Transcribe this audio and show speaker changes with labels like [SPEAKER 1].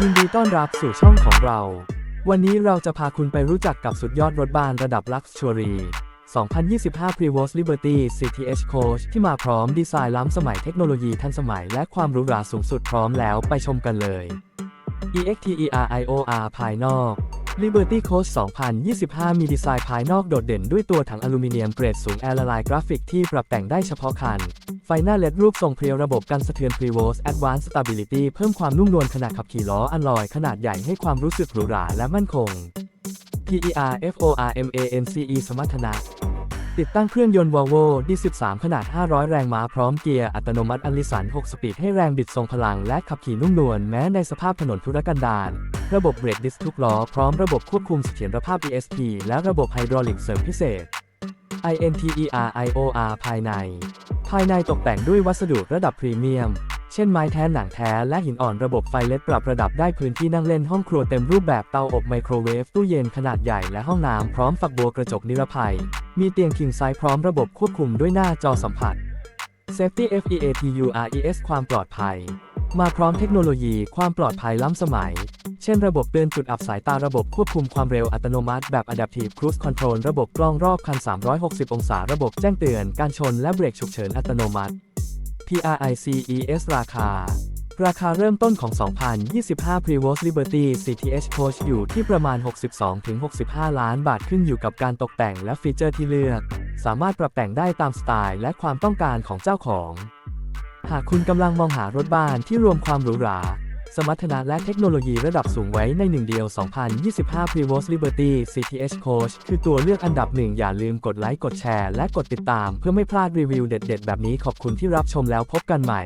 [SPEAKER 1] ยินดีต้อนรับสู่ช่องของเรา วันนี้เราจะพาคุณไปรู้จักกับสุดยอดรถบ้านระดับ Luxury 2025 Prevost Liberty CTH Coach ที่มาพร้อมดีไซน์ล้ำสมัยเทคโนโลยีทันสมัยและความหรูหราสูงสุดพร้อมแล้วไปชมกันเลย EXTERIOR ภายนอก Liberty Coach 2025 มีดีไซน์ภายนอกโดดเด่นด้วยตัวถังอลูมิเนียมเกรดสูงแอร์ละลายกราฟิกที่ปรับแต่งได้เฉพาะคัน ไฟหน้าเลดรูปทรงเพรียวระบบกันสะเทือน Prevost Advanced Stability เพิ่มความนุ่มนวลขณะขับขี่ล้ออันลอยขนาดใหญ่ให้ความรู้สึกหรูหราและมั่นคง PERFORMANCE สมรรถนะ ติดตั้งเครื่องยนต์ Volvo D13 ขนาด 500 แรงม้าพร้อมเกียร์อัตโนมัติอลิสัน 6 สปีดให้แรงบิดทรงพลังและขับขี่นุ่มนวลแม้ในสภาพถนนทุรกันดารระบบเบรกดิสทุกล้อพร้อมระบบควบคุมเสถียรภาพ ESP และระบบไฮดรอลิกเสริมพิเศษ INTERIOR ภายใน ภายในตกแต่งด้วยวัสดุระดับพรีเมียม เช่นไม้แท้หนังแท้และหินอ่อนระบบไฟเลดปรับระดับได้พื้นที่นั่งเล่นห้องครัวเต็มรูปแบบเตาอบไมโครเวฟตู้เย็นขนาดใหญ่และห้องน้ำพร้อมฝักบัวกระจกนิรภัย มีเตียงคิงไซส์พร้อมระบบควบคุมด้วยหน้าจอสัมผัส Safety FEATURES ความปลอดภัย มาพร้อมเทคโนโลยีความปลอดภัยล้ำสมัย เช่นระบบเตือนจุดอับสายตาระบบควบคุมความเร็วอัตโนมัติแบบ Adaptive Cruise Control ระบบกล้องรอบคัน 360 องศา ระบบแจ้งเตือนการชนและเบรกฉุกเฉินอัตโนมัติ PRICES ราคา ราคาเริ่มต้นของ 2025 Prevost Liberty CTH Coach อยู่ที่ประมาณ 62-65 ล้านบาทขึ้นอยู่กับการตกแต่งและฟีเจอร์ที่เลือก สามารถปรับแต่งได้ตามสไตล์และความต้องการของเจ้าของ หากคุณกำลังมองหารถบ้านที่รวมความหรูหรา สมรรถนะและเทคโนโลยีระดับสูงไว้ในหนึ่งเดียว 2025 Prevost Liberty CTH Coach คือตัวเลือกอันดับหนึ่งอย่าลืมกดไลค์ กดแชร์ และกดติดตาม เพื่อไม่พลาดรีวิวเด็ด ๆ แบบนี้ขอบคุณที่รับชมแล้วพบกันใหม่